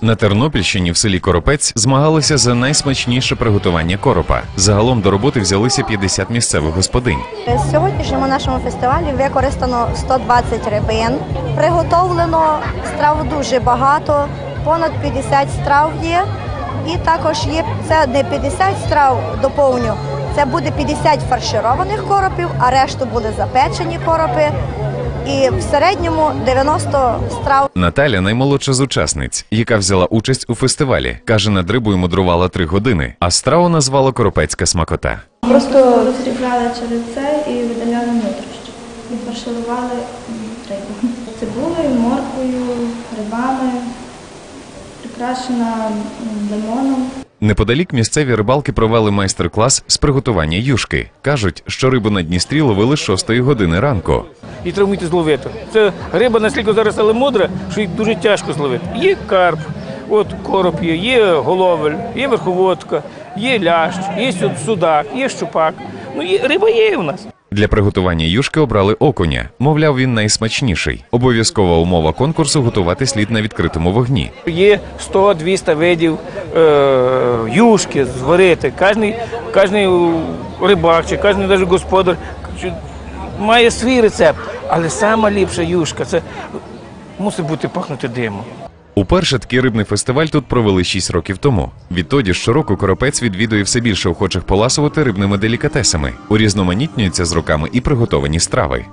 На Тернопільщині в селі Коропець змагалися за найсмачніше приготування коропа. Загалом до роботи взялися 50 місцевих господинь. В сьогоднішньому нашому фестивалі використано 120 рибин. Приготовлено страв дуже багато, понад 50 страв є. І також є це не 50 страв доповню. Це буде 50 фаршированих коропів, а решту буде запечені коропи. І в середньому 90 страв Наталя наймолодша з учасниць, яка взяла участь у фестивалі. Каже, над рибою мудрувала три години, а страву назвала коропецька смакота. Просто розрібляли черепце і видаляли нутрощі. І фарширували рибу. Цибулею, морквою, грибами, прикрашена лимоном. Неподалік місцеві рибалки провели майстер-клас з приготування юшки. кажуть, що рибу на Дністрі ловили з 6 години ранку. і треба вміти зловити. Це риба настільки зараз але мудра, що їх дуже тяжко зловити. Є карп, от короб є, є головель, є верховодка, є лящ, є судак, є щупак. Ну і риба є у нас. Для приготування юшки обрали окуня. Мовляв, він найсмачніший. Обов'язкова умова конкурсу готувати слід на відкритому вогні. Є 100-200 видів е, юшки зварити. Кожний, кожний рибак чи кожен навіть господар має свій рецепт. Але сама юшка це мусить бути пахнути димом. Уперше такий рибний фестиваль тут провели 6 років тому. Відтоді щороку коропець відвідує все більше охочих поласувати рибними делікатесами. Урізноманітнюються з роками і приготовані страви.